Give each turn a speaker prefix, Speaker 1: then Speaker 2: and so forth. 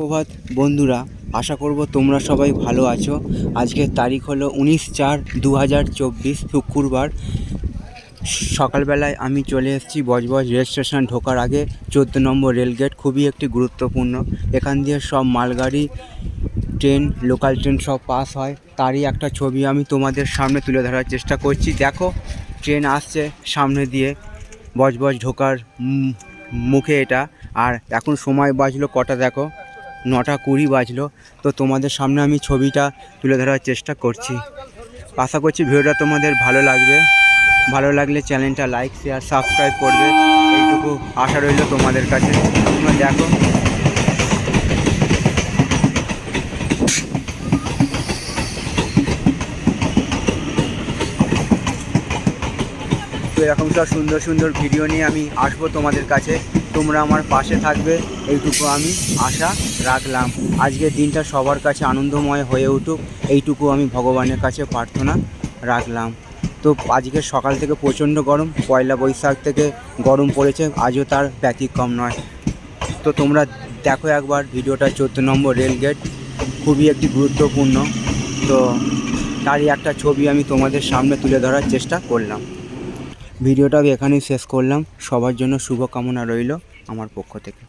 Speaker 1: সুপ্রভাত, বন্ধুরা। আশা করব তোমরা সবাই ভালো আছো। আজকের তারিখ হলো উনিশ চার দু হাজার চব্বিশ, শুক্রবার। সকালবেলায় আমি চলে এসেছি বজবজ রেল স্টেশন ঢোকার আগে। চোদ্দ নম্বর রেলগেট খুবই একটি গুরুত্বপূর্ণ। এখান দিয়ে সব মালগাড়ি, ট্রেন, লোকাল ট্রেন সব পাস হয়। তারই একটা ছবি আমি তোমাদের সামনে তুলে ধরার চেষ্টা করছি। দেখো, ট্রেন আসছে সামনে দিয়ে। বজবজ ঢোকার মুখে এটা। আর এখন সময় বাজলো কটা, দেখো। নটা কুড়ি বাজলো। তো তোমাদের সামনে আমি ছবিটা তুলে ধরার চেষ্টা করছি। আশা করছি ভিডিওটা তোমাদের ভালো লাগবে। ভালো লাগলে চ্যানেলটা লাইক শেয়ার সাবস্ক্রাইব করবে। এইটুকু আশা রইল তোমাদের কাছে। তোমরা দেখো। তো এরকম সব সুন্দর সুন্দর ভিডিও নিয়ে আমি আসব তোমাদের কাছে। তোমরা আমার পাশে থাকবে। এইটুকু আমি আশা রাখলাম। আজকের দিনটা সবার কাছে আনন্দময় হয়ে উঠুক। এইটুকু আমি ভগবানের কাছে প্রার্থনা রাখলাম। তো আজকে সকাল থেকে প্রচণ্ড গরম, পয়লা বৈশাখ থেকে গরম পড়েছে, আজও তার ব্যতিক্রম নয়। তো তোমরা দেখো একবার ভিডিওটা চোদ্দ নম্বর রেলগেট খুবই একটি গুরুত্বপূর্ণ। তো তারই একটা ছবি আমি তোমাদের সামনে তুলে ধরার চেষ্টা করলাম। ভিডিওটা আমি এখানেই শেষ করলাম। সবার জন্য শুভকামনা রইল আমার পক্ষ থেকে।